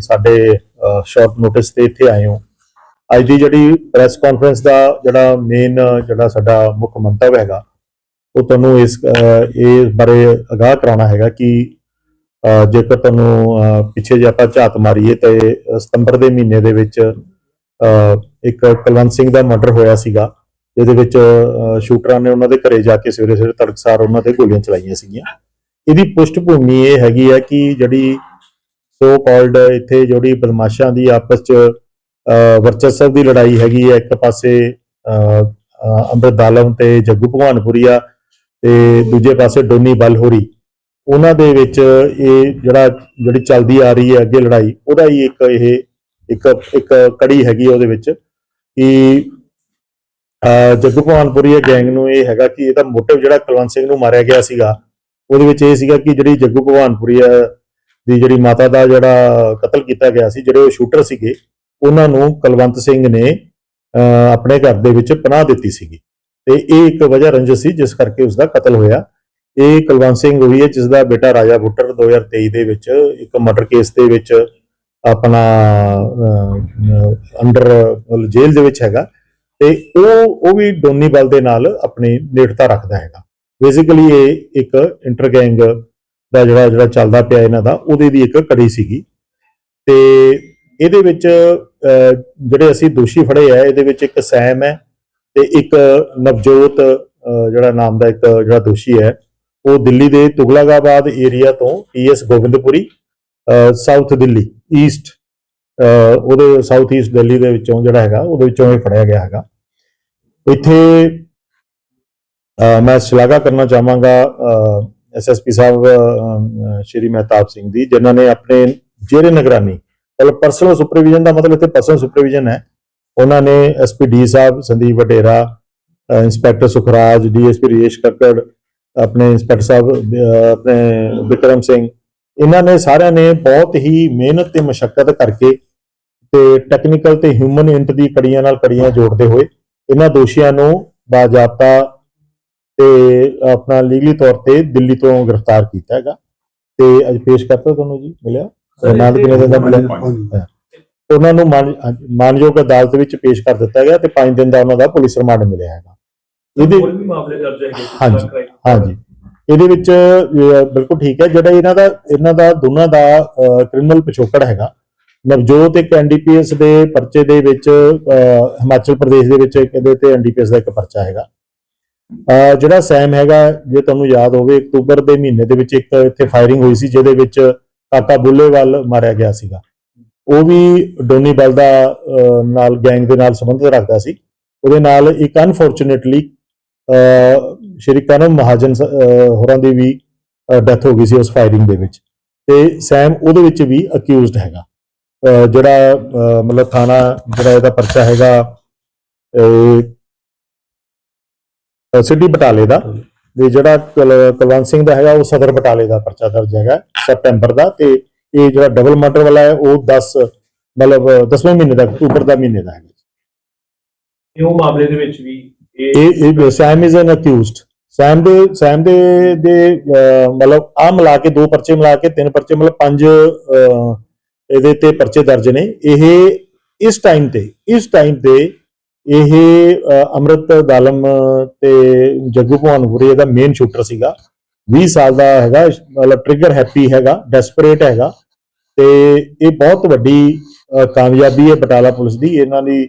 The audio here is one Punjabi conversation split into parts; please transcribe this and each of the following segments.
ਸਾਡੇ ਸ਼ਾਰਟ ਨੋਟਿਸ ਤੇ ਇੱਥੇ ਆਏ ਹੋ। ਅੱਜ ਦੀ ਜਿਹੜੀ ਪ੍ਰੈਸ ਕਾਨਫਰੰਸ ਦਾ ਜਿਹੜਾ ਮੇਨ ਜਿਹੜਾ ਸਾਡਾ ਮੁੱਖ ਮੰਤਵ ਹੈਗਾ ਉਹ ਤੁਹਾਨੂੰ ਇਸ ਇਹ ਬਾਰੇ ਅਗਾਹ ਕਰਾਉਣਾ ਹੈਗਾ ਕਿ ਜੇਕਰ ਤੁਹਾਨੂੰ ਪਿੱਛੇ ਜੇ ਆਪਾਂ ਝਾਤ ਮਾਰੀਏ ਤੇ ਸਤੰਬਰ ਦੇ ਮਹੀਨੇ ਦੇ ਵਿੱਚ ਅਹ, ਇੱਕ ਕੁਲਵੰਤ ਸਿੰਘ ਦਾ ਮਰਡਰ ਹੋਇਆ ਸੀਗਾ ਜਿਹਦੇ ਵਿੱਚ ਸ਼ੂਟਰਾਂ ਨੇ ਉਹਨਾਂ ਦੇ ਘਰੇ ਜਾ ਕੇ ਸਵੇਰੇ ਸਵੇਰੇ ਤੜਕਸਾਰ ਉਹਨਾਂ ਤੇ ਗੋਲੀਆਂ ਚਲਾਈਆਂ ਸੀਗੀਆਂ। ਇਹਦੀ ਪੁਸ਼ਟ ਭੂਮੀ ਇਹ ਹੈਗੀ ਹੈ ਕਿ ਜਿਹੜੀ ਸੋ ਕਾਲਡ ਇੱਥੇ ਜਿਹੜੀ ਬਦਮਾਸ਼ਾਂ ਦੀ ਆਪਸ ਚ ਅਹ, ਵਰਚਸਵ ਦੀ ਲੜਾਈ ਹੈਗੀ ਹੈ। ਇੱਕ ਪਾਸੇ ਅਹ, ਅੰਮ੍ਰਿਤ ਦਾਲਮ ਤੇ ਜੱਗੂ ਭਗਵਾਨਪੁਰੀਆ ਤੇ ਦੂਜੇ ਪਾਸੇ ਡੋਨੀ ਬਲਹੋਰੀ। ਉਹਨਾਂ ਦੇ ਵਿੱਚ ਇਹ ਜਿਹੜਾ ਜਿਹੜੀ ਚੱਲਦੀ ਆ ਰਹੀ ਹੈ ਅੱਗੇ ਲੜਾਈ ਉਹਦਾ ਹੀ ਇੱਕ ਇਹ ਇੱਕ ਇੱਕ ਕੜੀ ਹੈਗੀ ਉਹਦੇ ਵਿੱਚ ਕਿ ਅਹ, ਜੱਗੂ ਭਗਵਾਨਪੁਰੀਆ ਗੈਂਗ ਨੂੰ ਇਹ ਹੈਗਾ ਕਿ ਇਹਦਾ ਮੋਟਿਵ ਜਿਹੜਾ ਕੁਲਵੰਤ ਸਿੰਘ ਨੂੰ ਮਾਰਿਆ ਗਿਆ ਸੀਗਾ ਉਹਦੇ ਵਿੱਚ ਇਹ ਸੀਗਾ ਕਿ ਜਿਹੜੀ ਜੱਗੂ ਭਗਵਾਨਪੁਰੀਆ ਦੀ ਜਿਹੜੀ ਮਾਤਾ ਦਾ ਜਿਹੜਾ ਕਤਲ ਕੀਤਾ ਗਿਆ ਸੀ, ਜਿਹੜੇ ਉਹ ਸ਼ੂਟਰ ਸੀਗੇ, ਉਹਨਾਂ ਨੂੰ ਕੁਲਵੰਤ ਸਿੰਘ ਨੇ ਆਪਣੇ ਘਰ ਦੇ ਵਿੱਚ ਪਨਾਹ ਦਿੱਤੀ ਸੀਗੀ। ਤੇ ਇਹ ਇੱਕ ਵਜ੍ਹਾ ਰੰਜਿਸ਼ ਸੀ, ਜਿਸ ਕਰਕੇ ਉਸ ਦਾ ਕਤਲ ਹੋਇਆ। ਇਹ ਕੁਲਵੰਤ ਸਿੰਘ ਹੋਈ ਹੈ ਜਿਸ ਦਾ ਬੇਟਾ ਰਾਜਾ ਬੁੱਟਰ 2023 ਦੇ ਵਿੱਚ ਇੱਕ ਮਰਡਰ ਕੇਸ ਦੇ ਵਿੱਚ ਆਪਣਾ ਅੰਡਰ ਜੇਲ੍ਹ ਦੇ ਵਿੱਚ ਹੈਗਾ। ਤੇ ਉਹ ਉਹ ਵੀ ਡੋਨੀ ਬਲ ਦੇ ਨਾਲ ਆਪਣੀ ਨੇੜਤਾ ਰੱਖਦਾ ਹੈਗਾ। ਬੇਸਿਕਲੀ ਇਹ ਇੱਕ ਇੰਟਰ ਗੈਂਗ ਦਾ ਜਿਹੜਾ ਜਿਹੜਾ ਚੱਲਦਾ ਪਿਆ ਇਹਨਾਂ ਦਾ, ਉਹਦੇ ਦੀ ਇੱਕ ਕੜੀ ਸੀਗੀ। ਤੇ ਇਹਦੇ ਵਿੱਚ ਜਿਹੜੇ ਅਸੀਂ ਦੋਸ਼ੀ ਫੜੇ ਆ, ਇਹਦੇ ਵਿੱਚ ਇੱਕ ਸੈਮ ਹੈ ਤੇ ਇੱਕ ਨਵਜੋਤ ਜਿਹੜਾ ਨਾਮ ਦਾ ਇੱਕ ਜਿਹੜਾ ਦੋਸ਼ੀ ਹੈ, ਉਹ ਦਿੱਲੀ ਦੇ ਤੁਗਲਕਾਬਾਦ ਏਰੀਆ ਤੋਂ PS Gobindpuri south Delhi, east ਉਹਦੇ ਸਾਊਥ ਈਸਟ ਦਿੱਲੀ ਦੇ ਵਿੱਚੋਂ ਜਿਹੜਾ ਹੈਗਾ, ਉਹਦੇ ਵਿੱਚੋਂ ਇਹ ਫੜਿਆ ਗਿਆ ਹੈਗਾ। ਇੱਥੇ ਮੈਂ ਸ਼ਲਾਘਾ ਕਰਨਾ ਚਾਹਾਂਗਾ ਐਸਐਸਪੀ ਸਾਹਿਬ ਸ਼੍ਰੀ ਮਹਿਤਾਬ ਸਿੰਘ ਦੀ ਜਿਨ੍ਹਾਂ ਨੇ ਆਪਣੇ ਜੇਰੇ ਨਿਗਰਾਨੀ, ਮਤਲਬ ਪਰਸਨਲ ਸੁਪਰਵਿਜ਼ਨ ਦਾ ਮਤਲਬ ਇੱਥੇ ਪਰਸਨਲ ਸੁਪਰਵਿਜ਼ਨ ਹੈ। ਉਹਨਾਂ ਨੇ ਐਸਪੀ ਡੀ ਸਾਹਿਬ, ਸੰਦੀਪ ਵਟੇਰਾ ਇੰਸਪੈਕਟਰ ਸੁਖਰਾਜ ਡੀਐਸਪੀ ਰਜੇਸ਼ ਕੱਕੜ ਆਪਣੇ ਇੰਸਪੈਕਟਰ ਸਾਹਿਬ ਆਪਣੇ ਵਿਕਰਮ ਸਿੰਘ, ਇਹਨਾਂ ਨੇ ਸਾਰਿਆਂ ਨੇ ਬਹੁਤ ਹੀ ਮਿਹਨਤ ਤੇ ਮਸ਼ੱਕਤ ਕਰਕੇ ਤੇ ਟੈਕਨੀਕਲ ਤੇ ਹਿਊਮਨ ਇੰਟ ਦੀ ਕੜੀਆਂ ਨਾਲ ਕੜੀਆਂ ਜੋੜਦੇ ਹੋਏ ਇਹਨਾਂ ਦੋਸ਼ੀਆਂ ਨੂੰ ਬਾਜ਼ਾਬਤਾ ਤੇ ਆਪਣਾ ਲੀਗਲੀ ਤੌਰ ਤੇ ਦਿੱਲੀ ਤੋਂ ਗ੍ਰਿਫਤਾਰ ਕੀਤਾ ਹੈਗਾ। ਤੇ ਅੱਜ ਪੇਸ਼ ਕਰਤਾ ਤੁਹਾਨੂੰ ਜੀ ਮਿਲਿਆ? ਰਿਮਾਂਡ ਕਿੰਨੇ ਦਿਨ ਦਾ ਮਿਲਿਆ। ਉਹਨਾਂ ਨੂੰ ਮਾਨ- ਮਾਨਯੋਗ ਅਦਾਲਤ ਵਿੱਚ ਪੇਸ਼ ਕਰ ਦਿੱਤਾ ਗਿਆ ਤੇ 5 ਦਿਨ ਦਾ ਉਹਨਾਂ ਦਾ ਪੁਲਿਸ ਰਿਮਾਂਡ ਮਿਲਿਆ ਹੈਗਾ। ਇਹਦੇ ਹੋਰ ਵੀ ਮਾਮਲੇ ਦਰਜ ਹੈਗੇ ਹਾਂਜੀ, ਹਾਂਜੀ। ਇਹਦੇ ਵਿੱਚ ਬਿਲਕੁਲ ਠੀਕ ਹੈ। ਜਿਹੜਾ ਇਹਨਾਂ ਦਾ ਇਹਨਾਂ ਦਾ ਦੋਨਾਂ ਦਾ ਕ੍ਰਿਮੀਨਲ ਪਿਛੋਕੜ ਹੈਗਾ। ਨਵਜੋਤ ਇੱਕ ਐਨਡੀਪੀਐਸ ਦੇ ਪਰਚੇ ਦੇ ਵਿੱਚ ਹਿਮਾਚਲ ਪ੍ਰਦੇਸ਼ ਦੇ ਵਿੱਚ ਇੱਕ ਇਹਦੇ ਤੇ ਐਨਡੀਪੀਐਸ ਦਾ ਇੱਕ ਪਰਚਾ ਹੈਗਾ। ਜਿਹੜਾ ਸੈਮ ਹੈਗਾ, ਜੇ ਤੁਹਾਨੂੰ ਯਾਦ ਹੋਵੇ, ਅਕਤੂਬਰ ਦੇ ਮਹੀਨੇ ਦੇ ਵਿੱਚ ਇੱਕ ਇੱਥੇ ਫਾਇਰਿੰਗ ਹੋਈ ਸੀ, ਜਿਹਦੇ ਵਿੱਚ ਕਾਕਾ ਬੁੱਲੇਵਾਲ ਮਾਰਿਆ ਗਿਆ ਸੀਗਾ। ਉਹ ਵੀ ਡੋਨੀ ਬਲ ਦਾ ਨਾਲ ਗੈਂਗ ਦੇ ਨਾਲ ਸੰਬੰਧ ਰੱਖਦਾ ਸੀ। ਉਹਦੇ ਨਾਲ ਇੱਕ ਅਨਫੋਰਚੂਨੇਟਲੀ ਸ਼੍ਰੀ ਕਰਮ ਮਹਾਜਨ ਹੋਰਾਂ ਦੀ ਵੀ ਡੈਥ ਹੋ ਗਈ ਸੀ ਉਸ ਫਾਇਰਿੰਗ ਦੇ ਵਿੱਚ। ਤੇ ਸੈਮ ਉਹਦੇ ਵਿੱਚ ਵੀ ਅਕਿਊਜ਼ਡ ਹੈਗਾ। ਜਿਹੜਾ ਮਤਲਬ ਥਾਣਾ, ਜਿਹੜਾ ਇਹਦਾ ਪਰਚਾ ਹੈਗਾ ਸਿੱਧੀ ਬਟਾਲੇ ਦਾ ਤੇ ਜਿਹੜਾ ਕੁਲ- ਕੁਲਵੰਤ ਸਿੰਘ ਦਾ ਹੈਗਾ ਉਹ ਸਦਰ ਬਟਾਲੇ ਦਾ ਪਰਚਾ ਦਰਜ ਹੈਗਾ ਸਤੰਬਰ ਦਾ ਤੇ ਇਹ ਜਿਹੜਾ ਡਬਲ ਮਰਡਰ ਵਾਲਾ ਹੈ ਉਹ 10 ਮਤਲਬ 10ਵੇਂ ਮਹੀਨੇ ਦਾ ਅਕਤੂਬਰ ਦਾ ਮਹੀਨੇ ਦਾ ਹੈਗਾ ਇਹ ਉਹ ਮਾਮਲੇ ਦੇ ਵਿੱਚ ਵੀ ਇਹ ਇਹ ਸੈਮ ਇਜ਼ ਐਨ ਅਕਿਊਜ਼ਡ ਸੈਮ ਦੇ ਸੈਮ ਦੇ ਦੇ ਮਤਲਬ ਆ ਮਿਲਾ ਕੇ ਦੋ ਪਰਚੇ ਮਿਲਾ ਕੇ ਤਿੰਨ ਪਰਚੇ ਮਤਲਬ ਪੰਜ ਇਹਦੇ ਤੇ ਪਰਚੇ ਦਰਜ ਨੇ। ਇਹ ਇਸ ਟਾਈਮ ਤੇ ਇਸ ਟਾਈਮ ਤੇ ਇਹ ਅਹ, ਅੰਮ੍ਰਿਤ ਦਾਲਮ ਤੇ ਜੱਗੂ ਭਵਾਨਪੁਰੀ ਇਹਦਾ ਮੇਨ ਸ਼ੂਟਰ ਸੀਗਾ। 20 ਸਾਲ ਦਾ ਹੈਗਾ ਮਤਲਬ ਟ੍ਰਿਗਰ ਹੈਪੀ ਹੈਗਾ ਡੈਸਪਰੇਟ ਹੈਗਾ ਤੇ ਇਹ ਬਹੁਤ ਵੱਡੀ ਕਾਮਯਾਬੀ ਹੈ ਬਟਾਲਾ ਪੁਲਿਸ ਦੀ। ਇਹਨਾਂ ਦੀ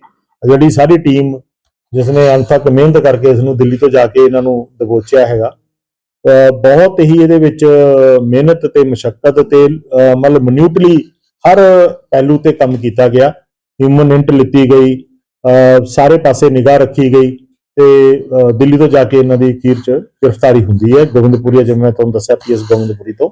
ਜਿਹੜੀ ਸਾਰੀ ਟੀਮ ਜਿਸ ਨੇ ਅੰਤ ਮਿਹਨਤ ਕਰਕੇ ਇਸ ਨੂੰ ਦਿੱਲੀ ਤੋਂ ਜਾ ਕੇ ਇਹਨਾਂ ਨੂੰ ਦਬੋਚਿਆ ਹੈਗਾ। ਬਹੁਤ ਹੀ ਇਹਦੇ ਵਿੱਚ ਮਿਹਨਤ ਤੇ ਮੁਸ਼ਕਲ ਤੇ ਮਤਲਬ ਮਨਿਊਟਲੀ ਹਰ ਪਹਿਲੂ ਤੇ ਕੰਮ ਕੀਤਾ ਗਿਆ। ਹਿਊਮਨ ਇੰਟ ਲਿੱਤੀ ਗਈ। ਸਾਰੇ ਪਾਸੇ ਨਿਗਾਹ ਰੱਖੀ ਗਈ ਤੇ ਦਿੱਲੀ ਤੋਂ ਜਾ ਕੇ ਇਹਨਾਂ ਦੀ ਅਖੀਰ ਚ ਗ੍ਰਿਫਤਾਰੀ ਹੁੰਦੀ ਹੈ ਗੋਬਿੰਦਪੁਰੀਆ ਜਿਵੇਂ ਮੈਂ ਤੁਹਾਨੂੰ ਦੱਸਿਆ ਪੀਐਸ ਗੋਬਿੰਦਪੁਰੀ ਤੋਂ।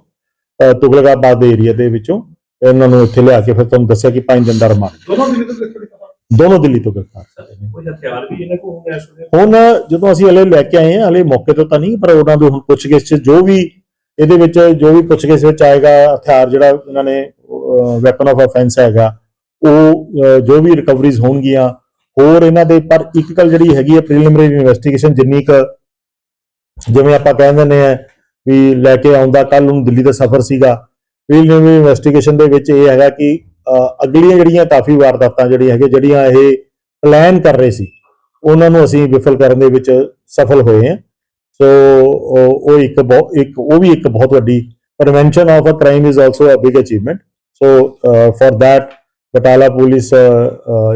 ਤੁਗਲਕਾਬਾਦ ਦੇ ਏਰੀਆ ਦੇ ਵਿੱਚੋਂ ਇਹਨਾਂ ਨੂੰ ਇੱਥੇ ਲਿਆ ਕੇ ਫਿਰ ਤੁਹਾਨੂੰ ਦੱਸਿਆ ਕਿ 5 ਦਿਨ ਦਾ ਰਿਮਾਂਡ। ਦੋਨੋਂ ਦਿੱਲੀ ਤੋਂ ਗ੍ਰਿਫਤਾਰ ਕੀਤਾ। ਦੋਨੋਂ ਦਿੱਲੀ ਤੋਂ ਗ੍ਰਿਫਤਾਰ। ਕੀਤੇ ਨੇ ਕੋਈ ਹਥਿਆਰ ਵੀ ਇਹਨਾਂ ਕੋਲ ਹੋਣਾ ਜਦੋਂ ਅਸੀਂ ਹਲੇ ਲੈ ਕੇ ਆਏ ਹਾਂ ਹਲੇ ਮੌਕੇ ਤੋਂ ਤਾਂ ਨਹੀਂ ਪਰ ਉਹਨਾਂ ਦੇ ਹੁਣ ਪੁੱਛਗਿੱਛ 'ਚ ਜੋ ਵੀ ਇਹਦੇ ਵਿੱਚ ਜੋ ਵੀ ਪੁੱਛਗਿੱਛ ਵਿੱਚ ਆਏਗਾ ਹਥਿਆਰ ਜਿਹੜਾ ਇਹਨਾਂ ਨੇ ਵੈਪਨ ਆਫ ਆਫੈਂਸ ਹੈਗਾ ਉਹ ਜੋ ਵੀ ਰਿਕਵਰੀਜ਼ ਹੋਣਗੀਆਂ ਹੋਰ ਇਹਨਾਂ ਦੇ ਪਰ ਇੱਕ ਗੱਲ ਜਿਹੜੀ ਹੈਗੀ ਹੈ ਪ੍ਰੀਲਿਮਿਨਰੀ ਇਨਵੈਸਟੀਗੇਸ਼ਨ ਜਿੰਨੀ ਕੁ ਜਿਵੇਂ ਆਪਾਂ ਕਹਿੰਦੇ ਨੇ ਆ ਵੀ ਲੈ ਕੇ ਆਉਂਦਾ ਕੱਲ ਨੂੰ ਦਿੱਲੀ ਦਾ ਸਫ਼ਰ ਸੀਗਾ ਪ੍ਰੀਲਿਮਿਨਰੀ ਇਨਵੈਸਟੀਗੇਸ਼ਨ ਦੇ ਵਿੱਚ ਇਹ ਹੈਗਾ ਕਿ ਅਗਲੀਆਂ ਜਿਹੜੀਆਂ ਕਾਫੀ ਵਾਰਦਾਤਾਂ ਜਿਹੜੀਆਂ ਹੈਗੇ ਜਿਹੜੀਆਂ ਇਹ ਪਲਾਨ ਕਰ ਰਹੇ ਸੀ ਉਹਨਾਂ ਨੂੰ ਅਸੀਂ ਵਿਫਲ ਕਰਨ ਦੇ ਵਿੱਚ ਸਫਲ ਹੋਏ ਹਾਂ। ਸੋ ਉਹ ਇੱਕ ਬਹੁਤ ਇੱਕ ਉਹ ਵੀ ਇੱਕ ਬਹੁਤ ਵੱਡੀ prevention of a crime is also a big achievement. So uh, for that Batala police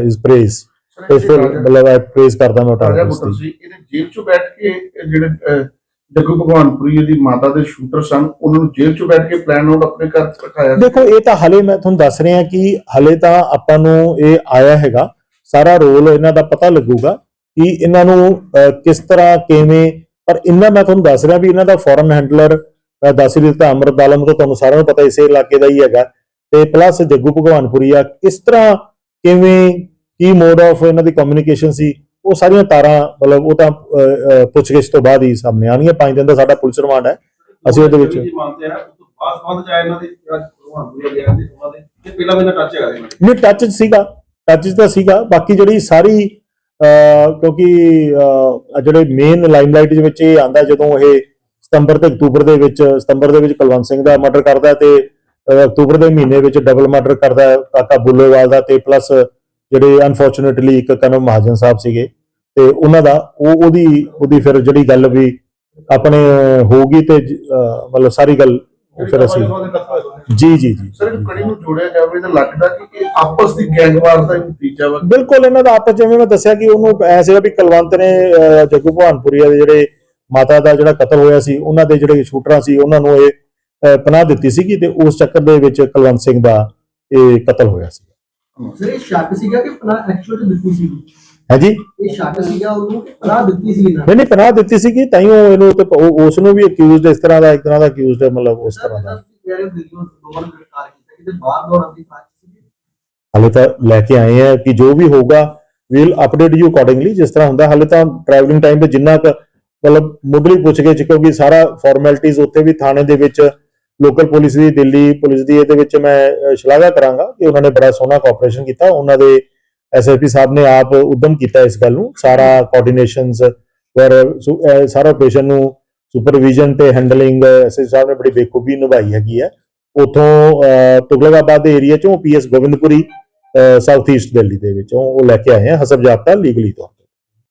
is praise ਇਸ ਫਿਰ ਮਤਲਬ praise ਕਰਦਾ ਮੈਂ ਰਾਜਾ ਪੁਲਿਸ ਸੀ ਇਹਨੇ ਜੇਲ੍ਹ 'ਚ ਬੈਠ ਕੇ ਇਹ ਜਿਹੜੇ ਅਹ, ਜੱਗੂ ਭਗਵਾਨਪੁਰੀ ਦੀ ਮਾਤਾ ਦੇ ਸ਼ੂਟਰ ਸਨ ਉਹਨਾਂ ਨੂੰ ਜੇਲ੍ਹ 'ਚ ਬੈਠ ਕੇ ਪਲਾਨ ਆਊਟ ਆਪਣੇ ਘਰ ਸੀ। ਦੇਖੋ ਇਹ ਤਾਂ ਹਲੇ ਮੈਂ ਤੁਹਾਨੂੰ ਦੱਸ ਰਿਹਾ ਕਿ ਹਲੇ ਤਾਂ ਆਪਾਂ ਨੂੰ ਇਹ ਆਇਆ ਹੈਗਾ। ਸਾਰਾ ਰੋਲ ਇਹਨਾਂ ਦਾ ਪਤਾ ਲੱਗੂਗਾ ਕਿ ਇਹਨਾਂ ਨੂੰ ਅਹ, ਕਿਸ ਤਰ੍ਹਾਂ ਕਿਵੇਂ ਪਰ ਇਹਨਾਂ ਮੈਂ ਤੁਹਾਨੂੰ ਦੱਸ ਰਿਹਾ ਵੀ ਇਹਨਾਂ ਦਾ ਫੋਰਨ ਹੈਂਡਲਰ ਦੱਸ ਹੀ ਦਿੱਤਾ ਅਮਰਤ ਆਲਮ ਤੋਂ ਤੁਹਾਨੂੰ ਸਾਰਿਆਂ ਨੂੰ ਪਤਾ ਇਸੇ ਇਲਾਕੇ ਦਾ ਹੀ ਹੈਗਾ। ਤੇ ਪਲੱਸ ਜੱਗੂ ਭਗਵਾਨਪੁਰੀ ਆ ਕਿਸ ਤਰ੍ਹਾਂ ਕਿਵੇਂ ਕੀ ਮੋਡ ਆਫ ਇਹਨਾਂ ਦੀ ਕਮਿਊਨੀਕੇਸ਼ਨ ਸੀ ਉਹ ਸਾਰੀਆਂ ਤਾਰਾਂ ਮਤਲਬ ਉਹ ਤਾਂ ਪੁੱਛਗਿੱਛ ਤੋਂ ਬਾਅਦ ਹੀ ਸਾਹਮਣੇ ਆਉਣਗੀਆਂ ਪੰਜ ਦਿਨ ਦਾ ਸਾਡਾ ਪੁਲਿਸ ਰਿਮਾਂਡ ਹੈ। ਅਸੀਂ ਉਹਦੇ ਵਿੱਚ ਨਹੀਂ ਟੱਚ ਸੀਗਾ ਟੱਚ ਤਾਂ ਸੀਗਾ ਬਾਕੀ ਜਿਹੜੀ ਸਾਰੀ ਕਿਉਂਕਿ ਜਿਹੜੇ ਮੇਨ ਲਾਈਮਲਾਈਟ ਦੇ ਵਿੱਚ ਇਹ ਆਂਦਾ ਜਦੋਂ ਇਹ ਸਤੰਬਰ ਤੇ ਅਕਤੂਬਰ ਦੇ ਵਿੱਚ ਸਤੰਬਰ ਦੇ ਵਿੱਚ ਕੁਲਵੰਤ ਸਿੰਘ ਦਾ ਮਰਡਰ ਕਰਦਾ ਤੇ ਅਕਤੂਬਰ ਦੇ ਮਹੀਨੇ ਵਿੱਚ ਡਬਲ ਮਰਡਰ ਕਰਦਾ ਕਾਕਾ ਬੁੱਲੋਵਾਲ ਦਾ ਤੇ ਪਲੱਸ ਜਿਹੜੇ ਅਨਫੋਰਚੂਨੇਟਲੀ ਇੱਕ ਕਨਮ ਮਹਾਜਨ ਸਾਹਿਬ ਸੀਗੇ ਤੇ ਉਹਨਾਂ ਦਾ ਉਹ ਉਹਦੀ ਉਹਦੀ ਫਿਰ ਜਿਹੜੀ ਗੱਲ ਵੀ ਆਪਣੇ ਹੋਊਗੀ ਤੇ ਅਹ, ਮਤਲਬ ਸਾਰੀ ਗੱਲ ਫਿਰ ਅਸੀਂ ਜੀ ਜੀ ਜੀ। ਸਰ ਕੜੀ ਨੂੰ ਜੋੜਿਆ ਜਾਵੇ ਤਾਂ ਲੱਗਦਾ ਕਿ ਇਹ ਆਪਸ ਦੀ ਗੈਂਗਵਾਰ ਦਾ ਹੀ ਨਤੀਜਾ ਵਾ। ਬਿਲਕੁਲ ਇਹਨਾਂ ਦਾ ਆਪਸ ਜਿਵੇਂ ਮੈਂ ਦੱਸਿਆ ਕਿ ਉਹਨੂੰ ਐ ਸੀਗਾ ਵੀ ਕੁਲਵੰਤ ਨੇ ਜੱਗੂ ਭਵਾਨਪੁਰੀਆ ਦੇ ਜਿਹੜੇ ਮਾਤਾ ਦਾ ਜਿਹੜਾ ਕਤਲ ਹੋਇਆ ਸੀ ਉਹਨਾਂ ਦੇ ਜਿਹੜੇ ਸ਼ੂਟਰਾਂ ਸੀ ਉਹਨਾਂ ਨੂੰ ਇਹ ਪਨਾਹ ਦਿੱਤੀ ਸੀਗੀ ਤੇ ਉਸ ਚੱਕਰ ਦੇ ਵਿੱਚ ਕੁਲਵੰਤ ਸਿੰਘ ਦਾ ਇਹ ਕਤਲ ਹੋਇਆ ਸੀ। ਸਰ ਇਹ ਸ਼ੱਕ ਸੀਗਾ ਕਿ ਪਨਾਹ ਐਕਚੁਅਲ ਚ ਦਿੱਤੀ ਸੀ। ਹੈ ਜੀ? ਇਹ ਸ਼ੱਕ ਸੀਗਾ ਉਹਨੂੰ ਕਿ ਪਨਾਹ ਦਿੱਤੀ ਸੀ ਨੇ। ਨਹੀਂ ਨਹੀਂ ਪਨਾਹ ਦਿੱਤੀ ਸੀਗੀ ਤਾਂ ਹੀ ਉਹ ਇਹਨੂੰ ਤੇ ਉਸ ਨੂੰ ਵੀ ਅਕਿਊਜ਼ਡ ਇਸ ਤਰ੍ਹਾਂ ਦਾ ਇੱਕ ਤਰ੍ਹਾਂ ਦਾ ਅਕਿਊਜ਼ਡ ਹੈ ਮਤਲਬ ਉਸ ਤਰ੍ਹਾਂ ਦਾ। ਜਿਹੜੇ ਦਿੱਲੀੋਂ ਦੋਵਾਂ ਨੂੰ ਗ੍ਰਿਫਤਾਰ ਕੀਤਾ ਕਿਤੇ ਬਾਹਰ ਦੌੜਨ ਦੀ ਸਾਜ਼ਿਸ਼ ਸੀ। ਹਾਲੇ ਤਾਂ ਲੈ ਕੇ ਆਏ ਆ ਕਿ ਜੋ ਵੀ ਹੋਊਗਾ ਵੀਲ ਅਪਡੇਟ ਯੂ ਅਕੋਰਡਿੰਗਲੀ ਜਿਸ ਤਰ੍ਹਾਂ ਹੁੰਦਾ। ਹਾਲੇ ਤਾਂ ਟਰੈਵਲਿੰਗ ਟਾਈਮ ਤੇ ਜਿੰਨਾ ਕੁ ਮਤਲਬ ਮੁੱਢਲੀ ਪੁੱਛਗਿੱਛ ਕਿਉਂਕਿ ਸਾਰਾ ਫਾਰਮੈਲਿਟੀਜ਼ ਉੱਥੇ ਵੀ ਥਾਣੇ ਦੇ ਵਿੱਚ ਲੋਕਲ ਪੁਲਿਸ ਦੀ, ਦਿੱਲੀ ਪੁਲਿਸ ਦੀ, ਇਹਦੇ ਵਿੱਚ ਮੈਂ ਸ਼ਲਾਘਾ ਕਰਾਂਗਾ ਕਿ ਉਹਨਾਂ ਨੇ ਬੜਾ ਸੋਹਣਾ ਕੋਆਪਰੇਸ਼ਨ ਕੀਤਾ। ਉਹਨਾਂ ਦੇ ਐਸਐਸਪੀ ਸਾਹਿਬ ਨੇ ਆਪ ਉਦਮ ਕੀਤਾ ਇਸ ਗੱਲ ਨੂੰ। ਸਾਰਾ ਕੋਆਰਡੀਨੇਸ਼ਨਸ ਵਰ ਸਾਰਾ ਆਪਰੇਸ਼ਨ ਨੂੰ ਸੁਪਰਵਿਜ਼ਨ ਤੇ ਹੈਂਡਲਿੰਗ ਐਸਐਸਪੀ ਸਾਹਿਬ ਨੇ ਬੜੀ ਬੇਖੂਬੀ ਨਿਭਾਈ ਹੈਗੀ ਹੈ। ਉਥੋਂ ਤੁਗਲਕਾਬਾਦ ਦੇ ਏਰੀਆ ਚੋਂ PS Gobindpuri south east Delhi ਦੇ ਵਿੱਚੋਂ ਉਹ ਲੈ ਕੇ ਆਏ ਆ ਹਸਬ ਜਾਬਤਾ ਲੀਗਲੀ ਤੋਂ।